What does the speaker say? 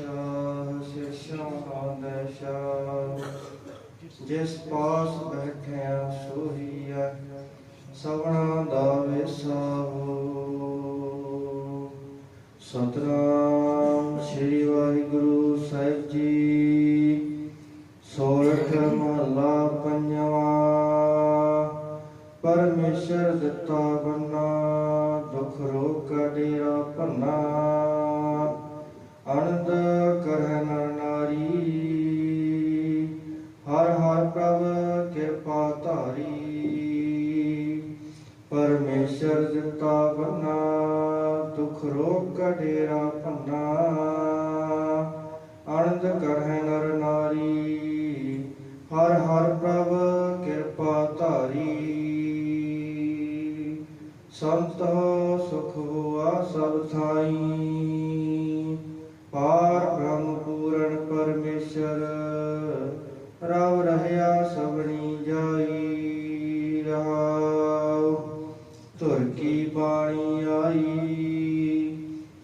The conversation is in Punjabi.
ਪਾਤਸ਼ਾਹ ਸਿਰਸ਼ਾਂ ਆਦੇਸ਼ਾਹ ਜਿਸ ਪਾਸ ਬੈਠਿਆ ਸੋਹੀਆ ਸਵਣਾ ਦਾ ਵਿਸ਼ਾ ਹੋ ਸਤਨਾਮ ਸ੍ਰੀ ਵਾਹਿਗੁਰੂ ਸਾਹਿਬ ਜੀ। ਸੋਰਠ ਮਹਲਾ ਪੰਜਵਾ। ਪਰਮੇਸ਼ਰ ਦਿੱਤਾ ਬੰਨਾ ਦੁਖ ਰੋਗ ਕਾ ਡੇਰਾ ਭੰਨਾ ਅਨੰਦ ਕਰਹਿ ਨਰ ਨਾਰੀ। ਹਰ ਹਰ ਪ੍ਰਭ ਕਿਰਪਾ ਧਾਰੀ। ਪਰਮੇਸ਼ਰ ਦਿੱਤਾ ਬੰਨਾ ਦੁਖ ਰੋਗ ਕਾ ਡੇਰਾ ਭੰਨਾ। ਆਨੰਦ ਕਰਹਿ ਨਰ ਨਾਰੀ, ਹਰ ਹਰ ਪ੍ਰਭ ਕਿਰਪਾ ਧਾਰੀ। ਸੰਤ ਸੁਖ ਹੋਆ ਸਭ ਥਾਈ।